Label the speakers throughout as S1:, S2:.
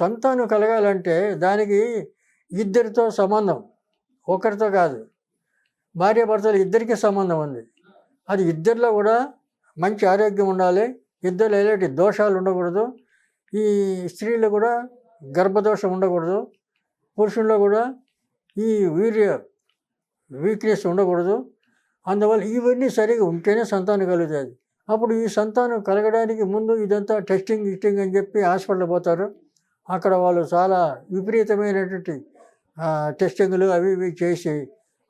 S1: సంతానం కలగాలంటే దానికి ఇద్దరితో సంబంధం. ఒకరితో కాదు. భార్య భర్తలు ఇద్దరికి సంబంధం ఉంది. అది ఇద్దరిలో కూడా మంచి ఆరోగ్యం ఉండాలి. ఇద్దరు ఎలాంటి దోషాలు ఉండకూడదు. ఈ స్త్రీలో కూడా గర్భదోషం ఉండకూడదు. పురుషుల్లో కూడా ఈ వీర్య వీక్నెస్ ఉండకూడదు. అందువల్ల ఇవన్నీ సరిగా ఉంటేనే సంతానం కలుగుతుంది. అప్పుడు ఈ సంతానం కలగడానికి ముందు ఇదంతా టెస్టింగ్ ఇస్టింగ్ అని చెప్పి హాస్పిటల్ పోతారు. అక్కడ వాళ్ళు చాలా విపరీతమైనటువంటి టెస్టింగ్లు అవి ఇవి చేసి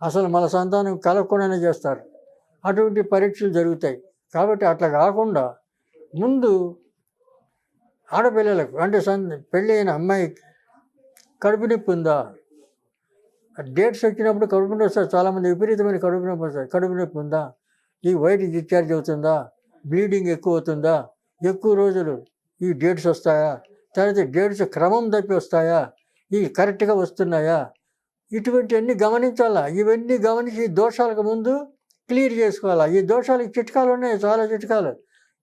S1: అసలు మన సంతానం కలగకుండానే చేస్తారు. అటువంటి పరీక్షలు జరుగుతాయి. కాబట్టి అట్లా కాకుండా ముందు ఆడపిల్లలకు అంటే సన్ పెళ్ళి అయిన అమ్మాయికి కడుపు నొప్పి ఉందా? డేట్స్ వచ్చినప్పుడు కడుపు నొప్పి వస్తారు చాలామంది విపరీతమైన కడుపు నొప్పి వస్తారు కడుపు నొప్పి ఉందా? ఈ వైట్ డిశ్చార్జ్ అవుతుందా? బ్లీడింగ్ ఎక్కువ అవుతుందా? ఎక్కువ రోజులు ఈ డేట్స్ వస్తాయా? తర్వాత డేట్స్ క్రమం తప్పి వస్తాయా? ఇవి కరెక్ట్గా వస్తున్నాయా? ఇటువంటివన్నీ గమనించాలా? ఇవన్నీ గమనించి దోషాలకు ముందు క్లియర్ చేసుకోవాలా? ఈ దోషాలకి చిట్కాలు ఉన్నాయి చాలా చిట్కాలు.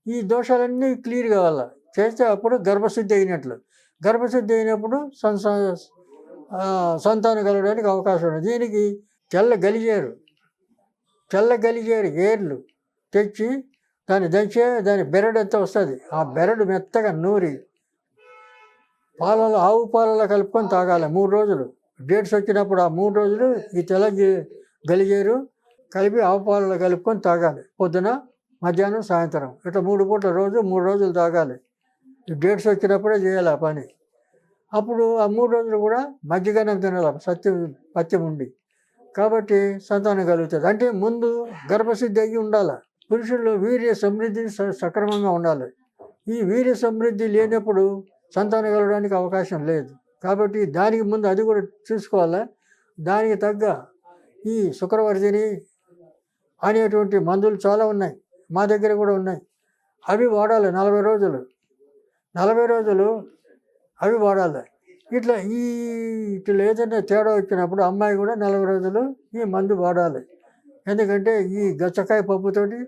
S1: ఈ దోషాలన్నీ క్లియర్ కావాలా? చేస్తే అప్పుడు గర్భశుద్ధి అయినట్లు. గర్భశుద్ధి అయినప్పుడు సంసా సంతానం కలగడానికి అవకాశం ఉంది. దీనికి తెల్ల గలిజేరు తెల్ల గలిజేరు ఏర్లు తెచ్చి దాన్ని దంచే దాని బెరడు ఎంత వస్తుంది? ఆ బెరడు మెత్తగా నూరి పాలలో ఆవు పాలలో కలుపుకొని తాగాలి మూడు రోజులు. డేట్స్ వచ్చినప్పుడు ఆ మూడు రోజులు ఈ తెల్ల గలిగేరు కలిపి ఆవు పాలలో కలుపుకొని తాగాలి. పొద్దున మధ్యాహ్నం సాయంత్రం. ఇట్లా మూడు పూట్ల రోజు మూడు రోజులు తాగాలి. ఈ డేట్స్ వచ్చినప్పుడే చేయాలి ఆ పని. అప్పుడు ఆ మూడు రోజులు కూడా మజ్జిగనం తినాలి సత్యం పత్యం ఉండి. కాబట్టి సంతానం కలుగుతుంది. అంటే ముందు గర్భసిద్ధి అయ్యి ఉండాలి. పురుషుల్లో వీర్య సమృద్ధి స- సక్రమంగా ఉండాలి. ఈ వీర్య సమృద్ధి లేనప్పుడు సంతానం కలగడానికి అవకాశం లేదు. కాబట్టి దానికి ముందు అది కూడా చూసుకోవాలా? దానికి తగ్గ ఈ శుక్రవర్ధిని అనేటువంటి మందులు చాలా ఉన్నాయి. మా దగ్గర కూడా ఉన్నాయి. అవి వాడాలి నలభై రోజులు. నలభై రోజులు అవి వాడాలి. ఇట్లా ఈ ఇట్లా ఏదైనా తేడా వచ్చినప్పుడు అమ్మాయి కూడా నలభై రోజులు ఈ మందు వాడాలి. ఎందుకంటే ఈ గచ్చకాయ పప్పుతోటి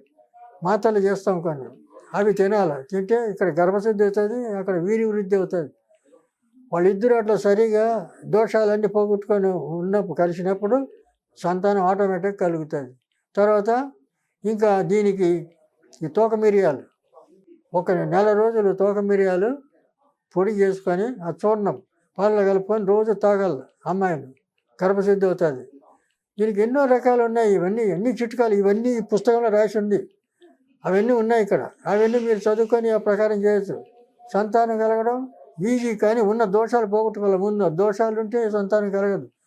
S1: మాతలు చేస్తాం కొన్ని అవి తినాలి. తింటే ఇక్కడ గర్భశుద్ధి అవుతుంది అక్కడ వీరి వృద్ధి అవుతుంది. వాళ్ళిద్దరూ అట్లా సరిగా దోషాలన్నీ పోగొట్టుకొని ఉన్నప్పుడు కలిసినప్పుడు సంతానం ఆటోమేటిక్ కలుగుతుంది. తర్వాత ఇంకా దీనికి ఈ తోక మిరియాలు. ఒక నెల రోజులు తోక మిరియాలు పొడి చేసుకొని ఆ చూర్ణం పాలలో కలుపుకొని రోజు తాగాలి అమ్మాయిలు. గర్భసిద్ధి అవుతుంది. దీనికి ఎన్నో రకాలు ఉన్నాయి ఇవన్నీ ఎన్ని చిట్కాలు ఇవన్నీ ఈ పుస్తకంలో రాసి ఉంది. అవన్నీ ఉన్నాయి ఇక్కడ. అవన్నీ మీరు చదువుకొని ఆ ప్రకారం చేయొచ్చు. సంతానం కలగడం ఈజీ కానీ ఉన్న దోషాలు పోగొట్టుకోవాలి. ముందు దోషాలు ఉంటే సంతానం కలగదు.